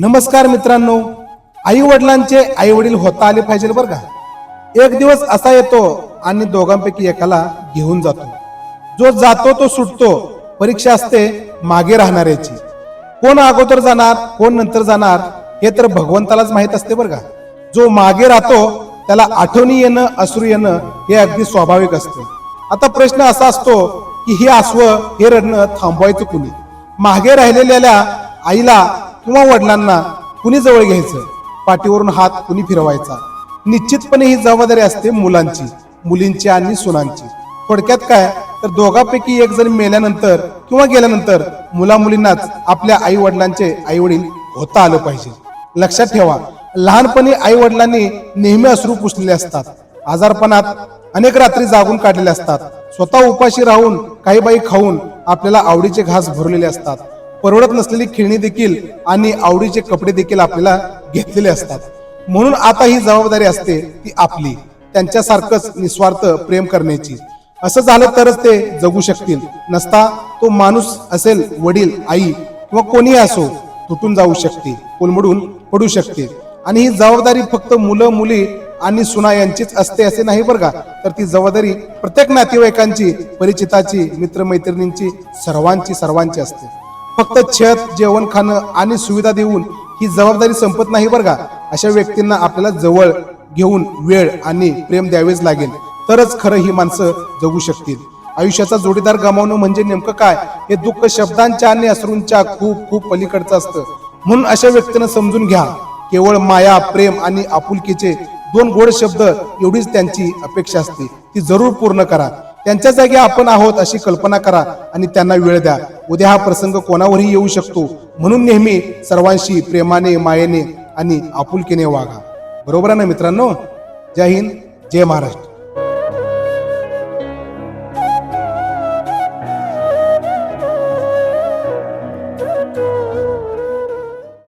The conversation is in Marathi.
नमस्कार मित्रांनो आई वडिलांचे आई वडील होता आले पाहिजे बरं का? एक दिवस असा येतो आणि दोघांपैकी एकाला घेऊन जातो. जो जातो तो सुटतो. परीक्षा असते मागे राहणाऱ्याची. कोण अगोदर जाणार कोण नंतर जाणार हे तर भगवंतालाच माहीत असते बरं का? जो मागे राहतो त्याला आठवणी येणं असू येणं हे अगदी स्वाभाविक असतं. आता प्रश्न असा असतो की हे आसवं हे रडणं थांबवायचं कुणी? मागे राहिलेल्या आईला किंवा वडिलांना कुणी जवळ घ्यायचं? पाठीवरून हात कुणी फिरवायचा? निश्चितपणे ही जबाबदारी असते मुलांची मुलींची आणि सुनांची. थोडक्यात काय? तर दोघांपैकी एक जण मेल्यानंतर किंवा गेल्यानंतर मुला मुलींनाच आपल्या आई वडिलांचे आई वडील होता आलं पाहिजे. लक्षात ठेवा लहानपणी आई वडिलांनी नेहमी अश्रू पुसलेले असतात आजारपणात अनेक रात्री जागून काढलेले असतात स्वतः उपाशी राहून काही बाई खाऊन आपल्याला आवडीचे घास भरलेले असतात. परवडत नसलेली खेळणी देखील आणि आवडीचे कपडे देखील आपल्याला घेतलेले असतात. म्हणून आता ही जबाबदारी असते ती आपली त्यांच्यासारखंच निस्वार्थ प्रेम करण्याची. असं झालं तरच ते जगू शकतील. नसता तो माणूस असेल वडील आई किंवा कोणीही असो तुटून जाऊ शकते कोलमडून पडू शकते. आणि ही जबाबदारी फक्त मुलं मुली आणि सुना यांचीच असते असे नाही बरं का? तर ती जबाबदारी प्रत्येक नातेवाईकांची परिचिताची मित्रमैत्रिणींची सर्वांची सर्वांची असते. फक्त छत जेवण खाणं आणि सुविधा देऊन ही जबाबदारी संपत नाही बरं का? अशा व्यक्तींना आपल्याला जवळ घेऊन वेळ आणि प्रेम द्यावेच लागेल. तरच खरं ही माणसं जगू शकतील. आयुष्याचा जोडीदार गमावणं म्हणजे नेमकं काय? हे दुःख शब्दांच्या आणि अश्रूंच्या खूप खूप पलीकडचं असतं. म्हणून अशा व्यक्तीनं समजून घ्या. केवळ माया प्रेम आणि आपुलकीचे दोन गोड शब्द एवढीच त्यांची अपेक्षा असते. ती जरूर पूर्ण करा. त्यांच्या जागी आपण आहोत अशी कल्पना करा आणि त्यांना वेळ द्या. उद्या हा प्रसंग कोणावरही येऊ शकतो. म्हणून नेहमी सर्वांशी प्रेमाने मायेने आणि आपुलकीने वागा. बरोबर आहे ना मित्रांनो? जय हिंद जय महाराष्ट्र.